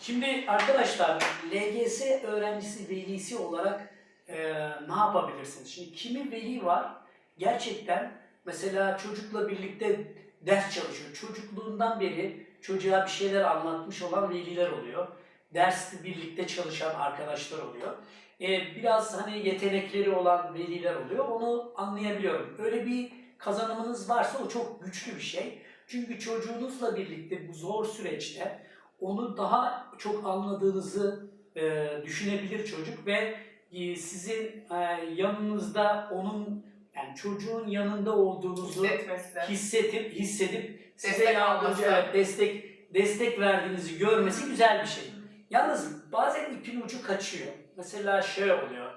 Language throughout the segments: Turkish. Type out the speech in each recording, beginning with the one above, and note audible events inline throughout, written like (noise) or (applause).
Şimdi arkadaşlar LGS öğrencisi velisi olarak e, ne yapabilirsiniz? Şimdi kimi veli var gerçekten mesela çocukla birlikte ders çalışıyor. Çocukluğundan beri çocuğa bir şeyler anlatmış olan veliler oluyor. Dersle birlikte çalışan arkadaşlar oluyor. E, biraz hani yetenekleri olan veliler oluyor. Onu anlayabiliyorum. Öyle bir kazanımınız varsa o çok güçlü bir şey. Çünkü çocuğunuzla birlikte bu zor süreçte onu daha çok anladığınızı e, düşünebilir çocuk ve e, sizin e, yanınızda onun yani çocuğun yanında olduğunuzu Hissetmesi. hissedip hissedip size Destek yardımcı evet, destek destek verdiğinizi görmesi güzel bir şey. Yalnız bazen ipin ucu kaçıyor. Mesela şöyle oluyor.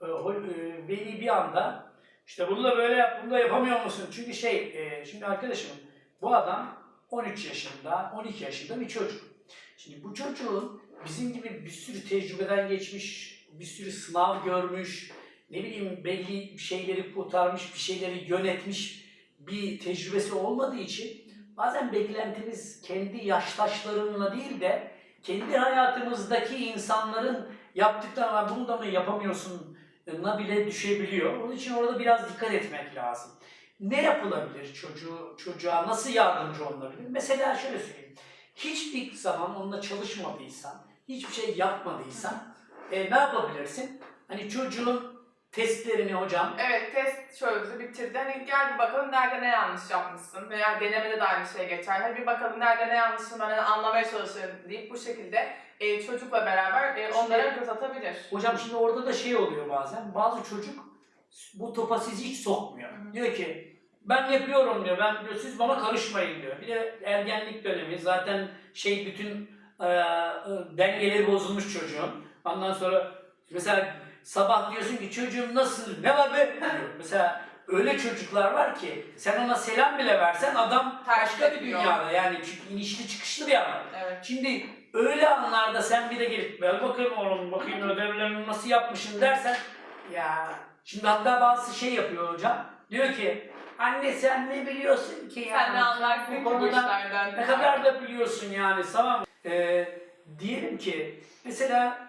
Ho- e, Veli bir anda işte bunu da böyle yap, bunu da yapamıyor musun? Çünkü şey, e, şimdi arkadaşım bu adam 13 yaşında, 12 yaşında bir çocuk. Şimdi bu çocuğun bizim gibi bir sürü tecrübeden geçmiş, bir sürü sınav görmüş, ne bileyim belli şeyleri kurtarmış, bir şeyleri yönetmiş bir tecrübesi olmadığı için bazen beklentimiz kendi yaştaşlarınla değil de kendi hayatımızdaki insanların yaptıklarına bunu da mı yapamıyorsun na bile düşebiliyor. Onun için orada biraz dikkat etmek lazım. Ne yapılabilir çocuğu, çocuğa nasıl yardımcı olunabilir? Mesela şöyle söyleyeyim. Hiçbir zaman onunla çalışmadıysan, hiçbir şey yapmadıysan e, ne yapabilirsin? Hani çocuğun testlerini hocam Evet test çözdü bitirdi. Hani gel bir bakalım nerede ne yanlış yapmışsın veya denemede de aynı şey geçer. Hadi bir bakalım nerede ne yanlışım ben hani anlamaya çalışırım deyip bu şekilde e, çocukla beraber e, onlara göz atabilir. Hocam şimdi orada da şey oluyor bazen. Bazı çocuk bu topa sizi hiç sokmuyor. Hı. Diyor ki ben yapıyorum diyor. Ben diyor siz bana karışmayın diyor. Bir de ergenlik dönemi zaten şey bütün e, e, dengeleri bozulmuş çocuğun. Ondan sonra mesela sabah diyorsun ki çocuğum nasıl ne var be. Mesela öyle çocuklar var ki sen ona selam bile versen adam başka bir dünyada yani çünkü inişli çıkışlı bir adam. Evet. Şimdi öyle anlarda sen bir de gelip ver bakayım oğlum bakayım ödevlerini nasıl yapmışsın dersen ya şimdi hatta bazısı şey yapıyor hocam diyor ki anne sen ne biliyorsun ki ya Sen ne anlarsın ki bu işlerden? ne kadar da biliyorsun yani tamam mı? Ee, diyelim ki mesela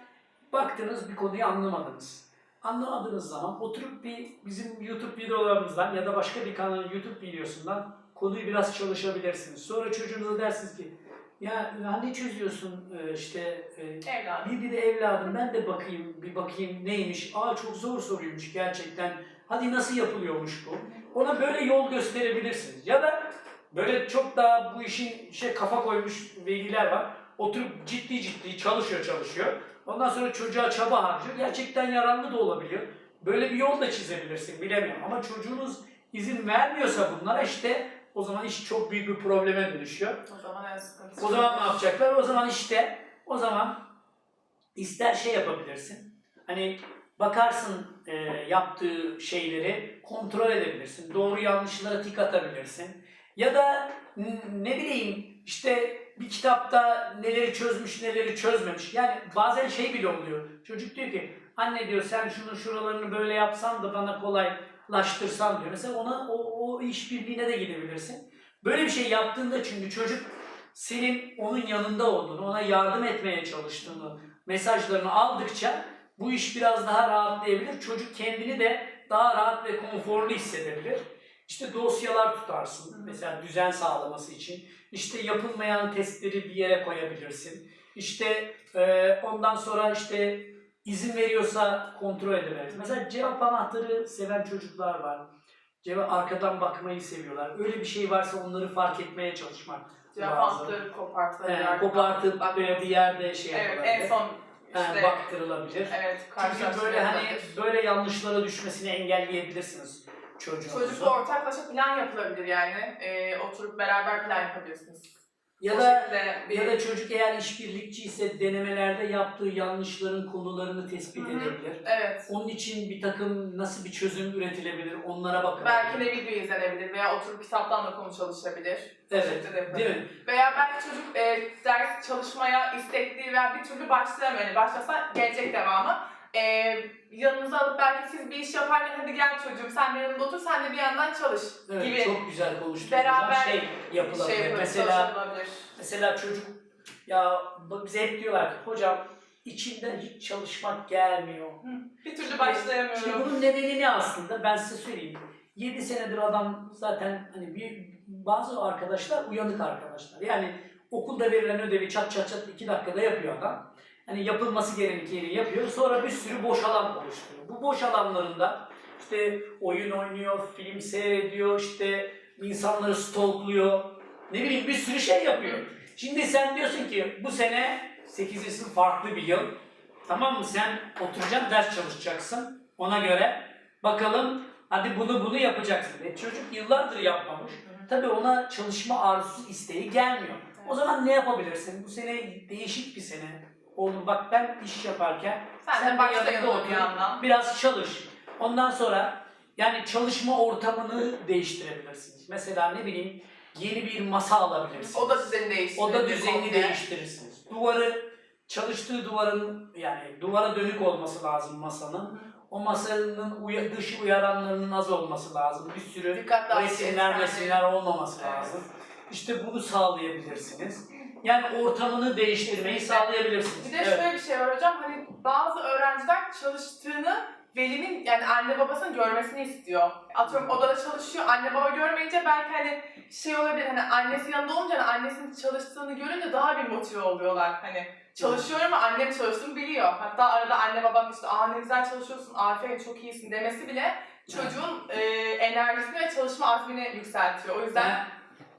baktınız bir konuyu anlamadınız. Anlamadığınız zaman oturup bir bizim YouTube videolarımızdan ya da başka bir kanalın YouTube videosundan konuyu biraz çalışabilirsiniz. Sonra çocuğunuza dersiniz ki ya, ne çözüyorsun Ee, işte e, Evladım. bir bir de evladım ben de bakayım bir bakayım neymiş. Aa çok zor soruymuş gerçekten. Hadi nasıl yapılıyormuş bu? Ona böyle yol gösterebilirsiniz. Ya da böyle çok daha bu işin şey kafa koymuş veliler var. Oturup ciddi ciddi çalışıyor çalışıyor. Ondan sonra çocuğa çaba harcıyor. Gerçekten yararlı da olabiliyor. Böyle bir yol da çizebilirsin bilemiyorum. Ama çocuğunuz izin vermiyorsa bunlara işte o zaman iş çok büyük bir probleme dönüşüyor. O zaman en sıkıntısı. O zaman ne yapacaklar? O zaman işte o zaman ister şey yapabilirsin. Hani bakarsın e, yaptığı şeyleri kontrol edebilirsin. Doğru yanlışlara tik atabilirsin. Ya da ne bileyim işte bir kitapta neleri çözmüş neleri çözmemiş. Yani bazen şey bile oluyor. Çocuk diyor ki anne diyor sen şunu şuralarını böyle yapsan da bana kolaylaştırsan diyor. Mesela ona o, o işbirliğine de gidebilirsin. Böyle bir şey yaptığında çünkü çocuk senin onun yanında olduğunu, ona yardım etmeye çalıştığını, mesajlarını aldıkça bu iş biraz daha rahatlayabilir. Çocuk kendini de daha rahat ve konforlu hissedebilir. İşte dosyalar tutarsın mesela düzen sağlaması için. İşte yapılmayan testleri bir yere koyabilirsin. İşte e, ondan sonra işte izin veriyorsa kontrol edebiliriz. Mesela cevap anahtarı seven çocuklar var. Cevap arkadan bakmayı seviyorlar. Öyle bir şey varsa onları fark etmeye çalışmak Cevap. Ee, kopartıp Bak- böyle bir yerde şey Evet yapılabilir. en son Ee, işte baktırılabilir. evet Çünkü böyle hani böyle yanlışlara düşmesini engelleyebilirsiniz çocuğunuzun. Çocukla ortaklaşa plan yapılabilir yani. Ee, oturup beraber plan yapabilirsiniz. Ya da bir- ya da çocuk eğer işbirlikçi ise denemelerde yaptığı yanlışların konularını tespit edebilir. Evet. Onun için bir takım nasıl bir çözüm üretilebilir onlara bakabilir. Belki de video izlenebilir veya oturup kitaptan da konu çalışabilir. Evet, de. Değil mi? Veya belki çocuk e, ders çalışmaya istekli veya bir türlü başlayamıyor. Yani başlasa gelecek devamı. E, yanınıza alıp belki siz bir iş yaparken hadi gel çocuğum sen de yanımda otur sen de bir yandan çalış Evet, gibi çok güzel konuştunuz. Beraber şey yapılabilir. şey yapılır, mesela çalışılabilir. Mesela çocuk Ya bize hep diyorlar ki hocam içinden hiç çalışmak gelmiyor. Bir türlü Şimdi başlayamıyorum. bunun nedeni ne aslında? Ben size söyleyeyim. 7 senedir adam zaten hani bir bazı arkadaşlar uyanık arkadaşlar. Yani okulda verilen ödevi çat çat çat 2 dakikada yapıyor adam. Hani yapılması gerekeni yapıyor. Sonra bir sürü boş alan oluşturuyor. Bu boş alanlarında işte oyun oynuyor, film seyrediyor, işte insanları stalkluyor. Ne bileyim bir sürü şey yapıyor. Şimdi sen diyorsun ki bu sene 8. sınıf farklı bir yıl. Tamam mı? Sen oturacaksın, ders çalışacaksın. Ona göre bakalım hadi bunu bunu yapacaksın. E çocuk yıllardır yapmamış. Tabii ona çalışma arzusu, isteği gelmiyor. O zaman ne yapabilirsin? Bu sene değişik bir sene. Oğlum bak ben iş yaparken Sen, Sen yanında bir otur. yandan. biraz çalış. Ondan sonra yani çalışma ortamını değiştirebilirsiniz. Mesela ne bileyim yeni bir masa alabilirsiniz. Oda düzeni değiştirelim. Oda düzenini komple. değiştirirsiniz. Duvarı, çalıştığı duvarın yani duvara dönük olması lazım masanın. O masanın uya, dış uyaranlarının az olması lazım. Bir sürü Dikkat dağıtı resimler etmen mesimler olmaması Evet. lazım. İşte bunu sağlayabilirsiniz. Yani ortamını değiştirmeyi sağlayabilirsiniz. Bir de şöyle bir şey var hocam hani bazı öğrenciler çalıştığını velinin yani anne babasının görmesini istiyor. Atıyorum odada çalışıyor anne baba görmeyince belki hani şey olabilir hani annesi yanında olunca hani annesinin çalıştığını görünce daha bir motive oluyorlar. Hani çalışıyorum ama annem çalıştığını biliyor. Hatta arada anne babam işte aa ne güzel çalışıyorsun aferin çok iyisin demesi bile çocuğun e, enerjisini ve çalışma azmini yükseltiyor. O yüzden Ben,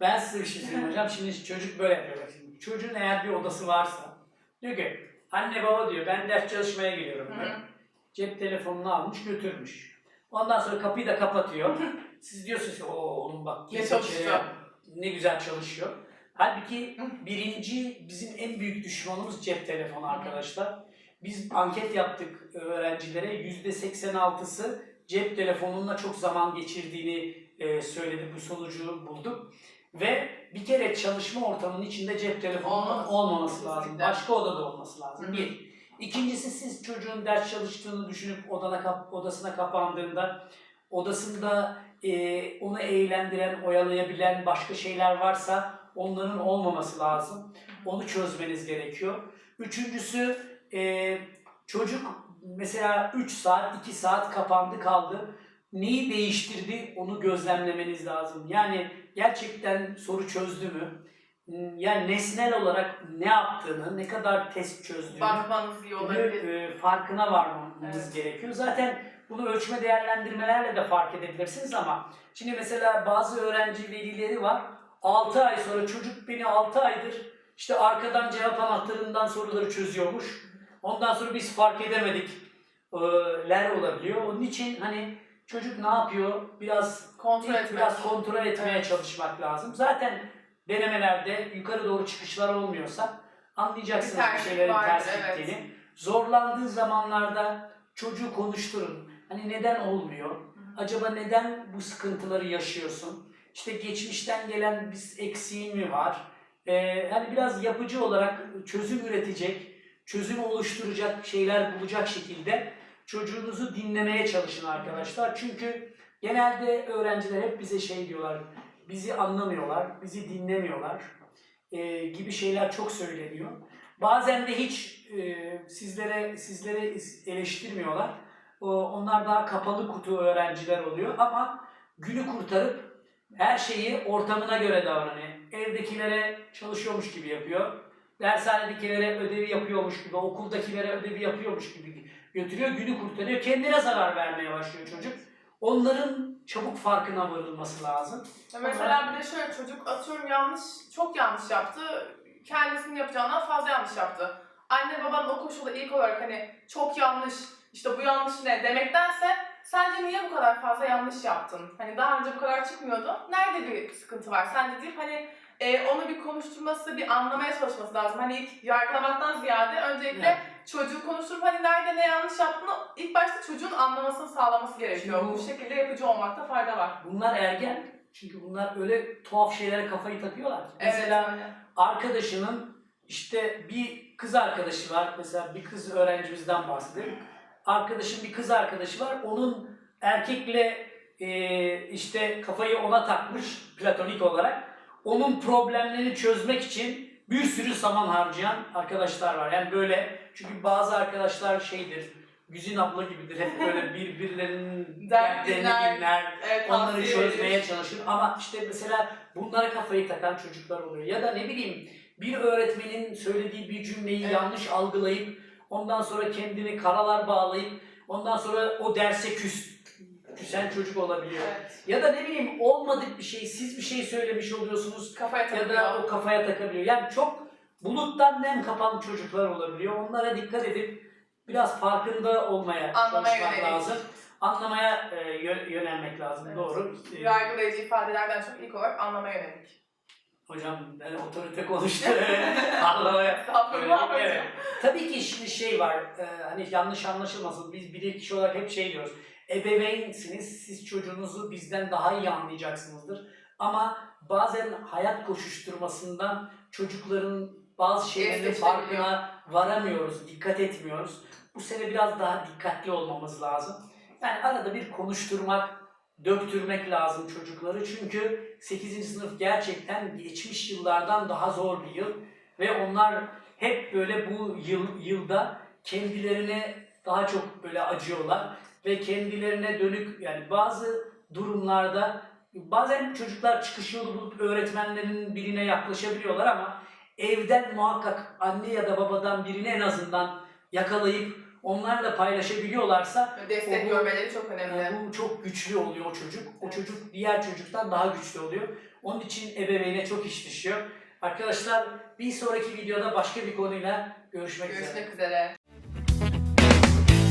ben size bir şey söyleyeyim hocam. Şimdi çocuk böyle yapıyor. Şimdi çocuğun eğer bir odası varsa diyor ki anne baba diyor ben ders çalışmaya geliyorum Hı hı. Cep telefonunu almış götürmüş. Ondan sonra kapıyı da kapatıyor. Siz diyorsunuz ki o oğlum bak Ne girdi çalışıyor?" içeri, ne güzel çalışıyor. Halbuki birinci bizim en büyük düşmanımız cep telefonu arkadaşlar. Biz anket yaptık öğrencilere. Yüzde 86'sı cep telefonunla çok zaman geçirdiğini söyledi. Bu sonucu bulduk. Ve bir kere çalışma ortamının içinde cep telefonunun olmaması lazım. Başka odada olması lazım. Hı. Bir. İkincisi siz çocuğun ders çalıştığını düşünüp odana kap, odasına kapandığında odasında e, onu eğlendiren, oyalayabilen başka şeyler varsa onların olmaması lazım. Onu çözmeniz gerekiyor. Üçüncüsü e, çocuk mesela 3 saat, 2 saat kapandı kaldı. Neyi değiştirdi onu gözlemlemeniz lazım. Yani gerçekten soru çözdü mü? Yani nesnel olarak ne yaptığını, ne kadar test çözdüğünü bakmanız iyi olabilir. e, farkına varmamız Evet. gerekiyor. Zaten bunu ölçme değerlendirmelerle de fark edebilirsiniz ama şimdi mesela bazı öğrenci velileri var. 6 ay sonra çocuk beni 6 aydır işte arkadan cevap anahtarından soruları çözüyormuş. Ondan sonra biz fark edemedik. e, ler olabiliyor. Onun için hani çocuk ne yapıyor? Biraz Kontrol etmek. biraz kontrol etmeye Evet. çalışmak lazım. Zaten denemelerde yukarı doğru çıkışlar olmuyorsa anlayacaksınız Bir bir, şeylerin vardır, ters evet. gittiğini. Zorlandığı zamanlarda çocuğu konuşturun. Hani neden olmuyor? Acaba neden bu sıkıntıları yaşıyorsun? İşte geçmişten gelen bir eksiğin mi var? Ee, hani biraz yapıcı olarak çözüm üretecek, çözüm oluşturacak şeyler bulacak şekilde çocuğunuzu dinlemeye çalışın arkadaşlar. Çünkü genelde öğrenciler hep bize şey diyorlar, bizi anlamıyorlar, bizi dinlemiyorlar e, gibi şeyler çok söyleniyor. Bazen de hiç e, sizlere sizlere eleştirmiyorlar. O, onlar daha kapalı kutu öğrenciler oluyor ama günü kurtarıp her şeyi ortamına göre davranıyor. Evdekilere çalışıyormuş gibi yapıyor. Dershanedekilere ödevi yapıyormuş gibi, okuldakilere ödevi yapıyormuş gibi götürüyor, günü kurtarıyor. Kendine zarar vermeye başlıyor çocuk. Onların çabuk farkına varılması lazım. Ya Mesela bir de şöyle çocuk atıyorum yanlış, çok yanlış yaptı. Kendisinin yapacağından fazla yanlış yaptı. Anne babanın o koşulda ilk olarak hani çok yanlış, işte bu yanlış ne demektense sence niye bu kadar fazla yanlış yaptın? Hani daha önce bu kadar çıkmıyordu. Nerede bir sıkıntı var? Sence deyip hani e, onu bir konuşturması, bir anlamaya çalışması lazım. Hani ilk yargılamaktan ziyade öncelikle Evet. Çocuğu konuşturup hani nerede ne yanlış yaptığını ilk başta çocuğun anlamasını sağlaması gerekiyor. Şimdi bu- bu şekilde yapıcı olmakta fayda var. Bunlar ergen. Çünkü bunlar öyle tuhaf şeylere kafayı takıyorlar ki. Mesela öyle. arkadaşının işte bir kız arkadaşı var. Mesela bir kız öğrencimizden bahsedelim. Arkadaşın bir kız arkadaşı var. Onun erkekle e, işte kafayı ona takmış platonik olarak. Onun problemlerini çözmek için bir sürü zaman harcayan arkadaşlar var. Yani böyle çünkü bazı arkadaşlar şeydir, Güzin abla gibidir. Hep böyle birbirlerinin (laughs) Dert dertlerini dinler, Evet, onları çözmeye çalışır. Ama işte mesela bunlara kafayı takan çocuklar oluyor. Ya da ne bileyim bir öğretmenin söylediği bir cümleyi Evet. yanlış algılayıp ondan sonra kendini karalar bağlayıp ondan sonra o derse küs, küsen çocuk olabiliyor. Evet. Ya da ne bileyim olmadık bir şey, siz bir şey söylemiş oluyorsunuz Kafaya ya da o kafaya takabiliyor. Yani çok buluttan nem kapan çocuklar olabiliyor. Onlara dikkat edip biraz farkında olmaya Anlamaya çalışmak yönelik. lazım. Anlamaya e, yö- yönelmek lazım. Evet. Doğru. E, Yargılayıcı ifadelerden çok ilk olarak anlamaya yönelik. hocam ben otorite konuştu. (laughs) Anlamaya (laughs) Estağfurullah yönelik, hocam. evet. Tabii ki şimdi şey var. e, hani yanlış anlaşılmasın. Biz bir kişi olarak hep şey diyoruz. Ebeveynsiniz. Siz çocuğunuzu bizden daha iyi anlayacaksınızdır. Ama bazen hayat koşuşturmasından çocukların bazı şeylerin farkına varamıyoruz, dikkat etmiyoruz. Bu sene biraz daha dikkatli olmamız lazım. Yani arada bir konuşturmak, döktürmek lazım çocukları. Çünkü 8. sınıf gerçekten geçmiş yıllardan daha zor bir yıl. Ve onlar hep böyle bu yıl, yılda kendilerine daha çok böyle acıyorlar. Ve kendilerine dönük yani bazı durumlarda bazen çocuklar çıkış yolu bulup öğretmenlerin birine yaklaşabiliyorlar ama evden muhakkak anne ya da babadan birini en azından yakalayıp onlarla paylaşabiliyorlarsa Destek O- görmeleri çok önemli. yani bu çok güçlü oluyor o çocuk. O çocuk diğer çocuktan daha güçlü oluyor. Onun için ebeveyne çok iş düşüyor. Arkadaşlar bir sonraki videoda başka bir konuyla görüşmek üzere. Görüşmek üzere.